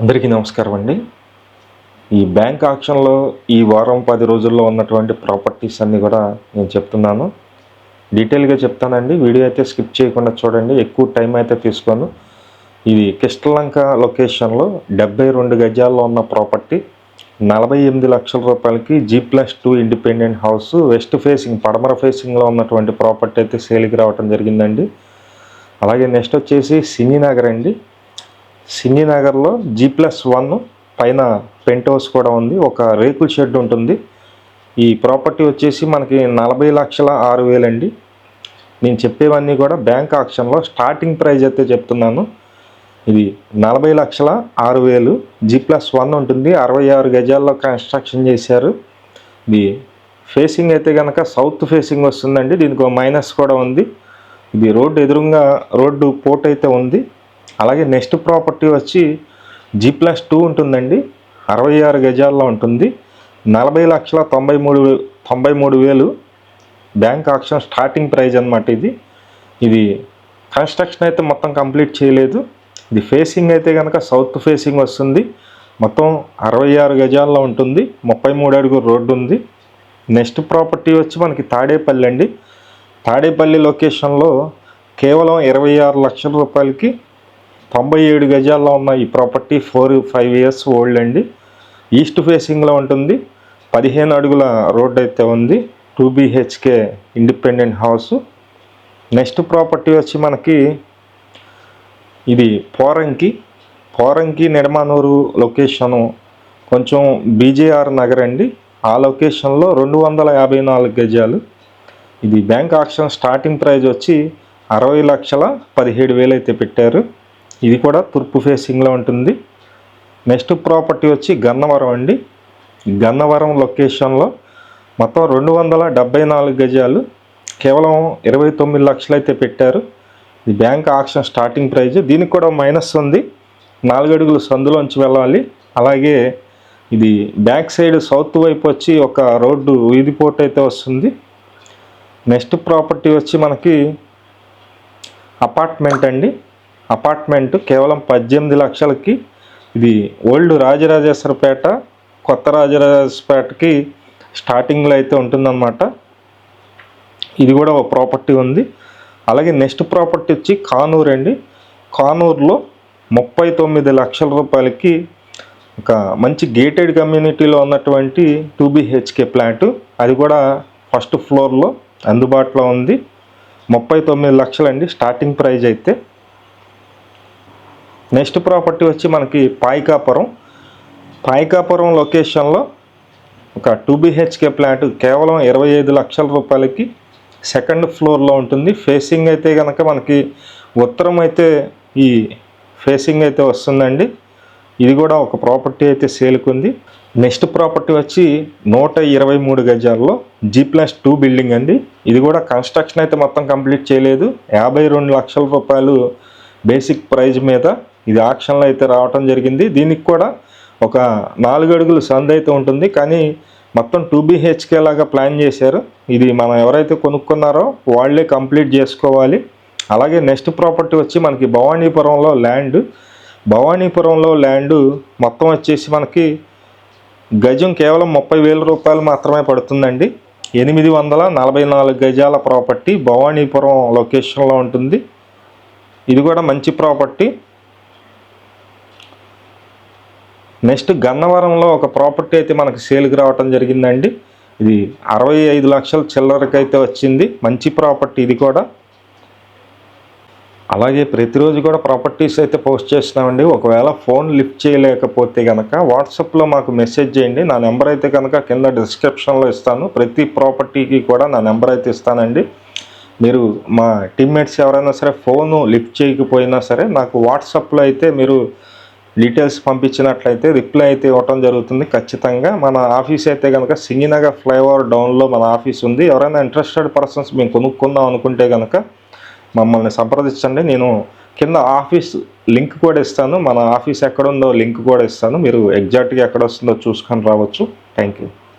అందరికీ నమస్కారం అండి. ఈ బ్యాంక్ ఆక్షన్లో ఈ వారం పది రోజుల్లో ఉన్నటువంటి ప్రాపర్టీస్ అన్నీ కూడా నేను చెప్తున్నాను. డీటెయిల్గా చెప్తానండి. వీడియో అయితే స్కిప్ చేయకుండా చూడండి. ఎక్కువ టైం అయితే తీసుకోను. ఇది కిష్టలంక లొకేషన్లో డెబ్బై రెండు గజాల్లో ఉన్న ప్రాపర్టీ. నలభై ఎనిమిది లక్షల రూపాయలకి G plus two independent house west facing పడమర ఫేసింగ్లో ఉన్నటువంటి ప్రాపర్టీ అయితే సేల్కి రావడం జరిగిందండి. అలాగే నెక్స్ట్ వచ్చేసి సినీ నగర్ అండి. సినీ నగర్లో జీ ప్లస్ వన్ పైన పెంట్ హౌస్ కూడా ఉంది. ఒక రేకుల షెడ్ ఉంటుంది. ఈ ప్రాపర్టీ వచ్చేసి మనకి నలభై లక్షల ఆరు వేలండి. నేను చెప్పేవన్నీ కూడా బ్యాంక్ ఆక్షన్లో స్టార్టింగ్ ప్రైస్ అయితే చెప్తున్నాను. ఇది నలభై లక్షల ఆరు వేలు. జీ ప్లస్ వన్ ఉంటుంది. అరవై ఆరు గజాల్లో కన్స్ట్రక్షన్ చేశారు. ఇది ఫేసింగ్ అయితే కనుక సౌత్ ఫేసింగ్ వస్తుందండి. దీనికి ఒక మైనస్ కూడా ఉంది. ఇది రోడ్డు ఎదురుగా రోడ్డు పోర్ట్ అయితే ఉంది. అలాగే నెక్స్ట్ ప్రాపర్టీ వచ్చి జీ ప్లస్ టూ ఉంటుందండి. అరవై ఆరు గజాల్లో ఉంటుంది. నలభై లక్షల తొంభై మూడు తొంభై మూడు వేలు బ్యాంక్ ఆక్షన్ స్టార్టింగ్ ప్రైజ్ అనమాట ఇది. ఇది కన్స్ట్రక్షన్ అయితే మొత్తం కంప్లీట్ చేయలేదు. ఇది ఫేసింగ్ అయితే కనుక సౌత్ ఫేసింగ్ వస్తుంది. మొత్తం అరవై ఆరు గజాల్లో ఉంటుంది. ముప్పై మూడు అడుగు రోడ్డు ఉంది. నెక్స్ట్ ప్రాపర్టీ వచ్చి మనకి తాడేపల్లి అండి. తాడేపల్లి లొకేషన్లో కేవలం ఇరవై ఆరు లక్షల రూపాయలకి తొంభై ఏడు గజాల్లో ఉన్న ఈ property four five years old అండి. ఈస్ట్ ఫేసింగ్లో ఉంటుంది. పదిహేను అడుగుల రోడ్ అయితే ఉంది. Two BHK independent house. Next property వచ్చి మనకి ఇది పోరంకి. పోరంకి నిడమానూరు లొకేషను కొంచెం బీజేఆర్ నగర్ అండి. ఆ లొకేషన్లో రెండు వందల యాభై నాలుగు గజాలు. ఇది బ్యాంక్ ఆక్షన్ స్టార్టింగ్ ప్రైజ్ వచ్చి అరవై లక్షల పదిహేడు వేలు అయితే పెట్టారు. ఇది కూడా తూర్పు ఫేసింగ్లో ఉంటుంది. నెక్స్ట్ ప్రాపర్టీ వచ్చి గన్నవరం అండి. గన్నవరం లొకేషన్లో మొత్తం రెండు వందల డెబ్బై నాలుగు గజాలు కేవలం ఇరవై తొమ్మిది లక్షలు అయితే పెట్టారు. ఇది బ్యాంక్ ఆక్షన్ స్టార్టింగ్ ప్రైజ్ దీనికి కూడా మైనస్ ఉంది. నాలుగు అడుగులు సందులోంచి వెళ్ళాలి. అలాగే ఇది బ్యాక్ సైడ్ సౌత్ వైపు వచ్చి ఒక రోడ్డు వీధిపోటు అయితే వస్తుంది. నెక్స్ట్ ప్రాపర్టీ వచ్చి మనకి అపార్ట్మెంట్ అండి. అపార్ట్మెంట్ కేవలం పద్దెనిమిది లక్షలకి ఇది ఓల్డ్ రాజరాజేశ్వరపేట కొత్త రాజరాజేశ్వరపేటకి స్టార్టింగ్లో అయితే ఉంటుందన్నమాట. ఇది కూడా ఒక ప్రాపర్టీ ఉంది. అలాగే నెక్స్ట్ ప్రాపర్టీ వచ్చి కానూరు అండి. కానూరులో ముప్పై తొమ్మిది లక్షల రూపాయలకి ఒక మంచి గేటెడ్ కమ్యూనిటీలో ఉన్నటువంటి టూ బిహెచ్కే ప్లాంట్. అది కూడా ఫస్ట్ ఫ్లోర్లో అందుబాటులో ఉంది. ముప్పై తొమ్మిది లక్షలండి స్టార్టింగ్ ప్రైజ్ అయితే. నెక్స్ట్ ప్రాపర్టీ వచ్చి మనకి పాయికాపురం. పాయికాపురం లొకేషన్లో ఒక టూ బిహెచ్కే ప్లాట్ కేవలం ఇరవై ఐదు లక్షల రూపాయలకి సెకండ్ ఫ్లోర్లో ఉంటుంది. ఫేసింగ్ అయితే కనుక మనకి ఉత్తరం అయితే ఈ ఫేసింగ్ అయితే వస్తుందండి. ఇది కూడా ఒక ప్రాపర్టీ అయితే సేల్కుంది. నెక్స్ట్ ప్రాపర్టీ వచ్చి నూట ఇరవై మూడు గజాల్లో జీ ప్లస్ టూ బిల్డింగ్ అండి. ఇది కూడా కన్స్ట్రక్షన్ అయితే మొత్తం కంప్లీట్ చేయలేదు. యాభై రెండు లక్షల రూపాయలు బేసిక్ ప్రైజ్ మీద ఇది ఆక్షన్లో అయితే రావటం జరిగింది. దీనికి కూడా ఒక నాలుగు అడుగులు సంద్ అయితే ఉంటుంది. కానీ మొత్తం టూ బీహెచ్కే లాగా ప్లాన్ చేశారు. ఇది మనం ఎవరైతే కొనుక్కున్నారో వాళ్ళే కంప్లీట్ చేసుకోవాలి. అలాగే నెక్స్ట్ ప్రాపర్టీ వచ్చి మనకి భవానీపురంలో ల్యాండ్. భవానీపురంలో ల్యాండ్ మొత్తం వచ్చేసి మనకి గజం కేవలం ముప్పై వేల రూపాయలు మాత్రమే పడుతుందండి. ఎనిమిది వందల నలభై నాలుగు గజాల ప్రాపర్టీ భవానీపురం లొకేషన్లో ఉంటుంది. ఇది కూడా మంచి ప్రాపర్టీ. నెక్స్ట్ గన్నవరంలో ఒక ప్రాపర్టీ అయితే మనకు సేల్కి రావటం జరిగిందండి. ఇది అరవై ఐదు లక్షల చిల్లరకైతే వచ్చింది. మంచి ప్రాపర్టీ ఇది కూడా. అలాగే ప్రతిరోజు కూడా ప్రాపర్టీస్ అయితే పోస్ట్ చేస్తున్నామండి. ఒకవేళ ఫోన్ లిఫ్ట్ చేయలేకపోతే కనుక వాట్సాప్లో మాకు మెసేజ్ చేయండి. నా నెంబర్ అయితే కనుక కింద డిస్క్రిప్షన్లో ఇస్తాను. ప్రతి ప్రాపర్టీకి కూడా నా నెంబర్ అయితే ఇస్తానండి. మీరు మా టీమ్మేట్స్ ఎవరైనా సరే ఫోను లిఫ్ట్ చేయకపోయినా సరే నాకు వాట్సాప్లో అయితే మీరు డీటెయిల్స్ పంపించినట్లయితే రిప్లై అయితే ఇవ్వటం జరుగుతుంది. ఖచ్చితంగా మన ఆఫీస్ అయితే కనుక సింగినగర్ ఫ్లైఓవర్ డౌన్లో మన ఆఫీస్ ఉంది. ఎవరైనా ఇంట్రెస్టెడ్ పర్సన్స్ మేము కొనుక్కుందాం అనుకుంటే కనుక మమ్మల్ని సంప్రదించండి. నేను కింద ఆఫీస్ లింక్ కూడా ఇస్తాను. మన ఆఫీస్ ఎక్కడ ఉందో లింక్ కూడా ఇస్తాను. మీరు ఎగ్జాక్ట్గా ఎక్కడ వస్తుందో చూసుకొని రావచ్చు. Thank you.